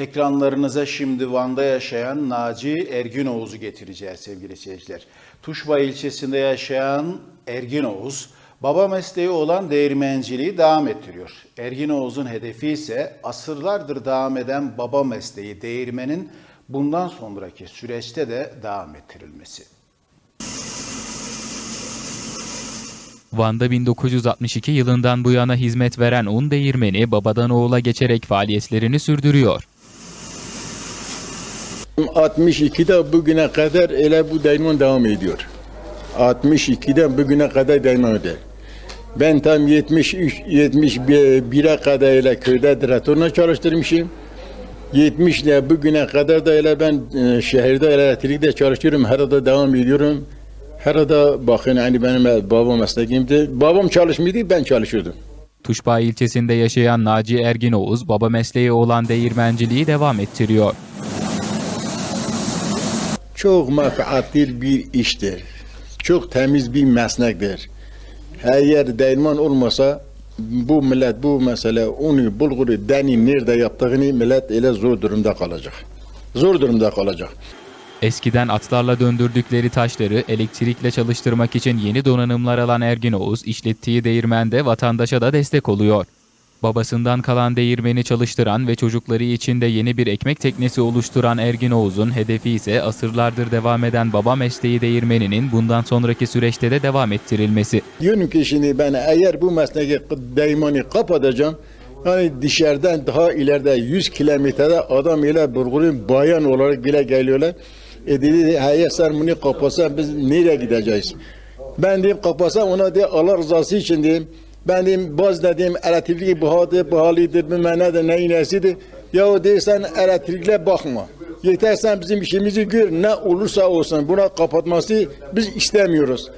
Ekranlarınıza şimdi Van'da yaşayan Naci Ergin Oğuz'u getireceğiz sevgili seyirciler. Tuşba ilçesinde yaşayan Ergin Oğuz, baba mesleği olan değirmenciliği devam ettiriyor. Ergin Oğuz'un hedefi ise asırlardır devam eden baba mesleği değirmenin bundan sonraki süreçte de devam ettirilmesi. Van'da 1962 yılından bu yana hizmet veren un değirmeni babadan oğula geçerek faaliyetlerini sürdürüyor. 62'de bugüne kadar ele bu değirmen devam ediyor. 62'den bugüne kadar devam ediyor. Ben tam 73 71'e kadar ele köyde direktörle çalıştırmışım. 70 ile bugüne kadar da ele ben e, şehirde elektrikte çalışıyorum. Her arada devam ediyorum. Her arada bakın hani benim babam mesleğimdi. Babam çalışmıyordu ben çalışıyordum. Tuşba ilçesinde yaşayan Naci Ergin Oğuz baba mesleği olan değirmenciliği devam ettiriyor. Çok menfaatli bir iştir. Çok temiz bir meslektir. Eğer değirmen olmasa bu millet bu mesele onu bulguru deni nerede yaptığını millet ele zor durumda kalacak. Zor durumda kalacak. Eskiden atlarla döndürdükleri taşları elektrikle çalıştırmak için yeni donanımlar alan Ergin Oğuz işlettiği değirmende vatandaşa da destek oluyor. Babasından kalan değirmeni çalıştıran ve çocukları için de yeni bir ekmek teknesi oluşturan Ergin Oğuz'un hedefi ise asırlardır devam eden baba mesleği değirmeninin bundan sonraki süreçte de devam ettirilmesi. Diyorum ki şimdi ben eğer bu mesleği değirmeni kapatacağım yani dışarıdan daha ileride 100 kilometrede adam ile bulgurun bayan olarak bile geliyorlar. E dedi eğer sen bunu kapatsan biz nereye gideceğiz? Ben dedim kapatsa ona de Allah rızası için dedim. Ben dedim baz dedim elektrikli buhadır, buhalidir, bilmem nedir, neyin nesidir. Ya de sen elektrikle bakma. Yeter sen bizim işimizi gör, ne olursa olsun buna kapatması biz istemiyoruz.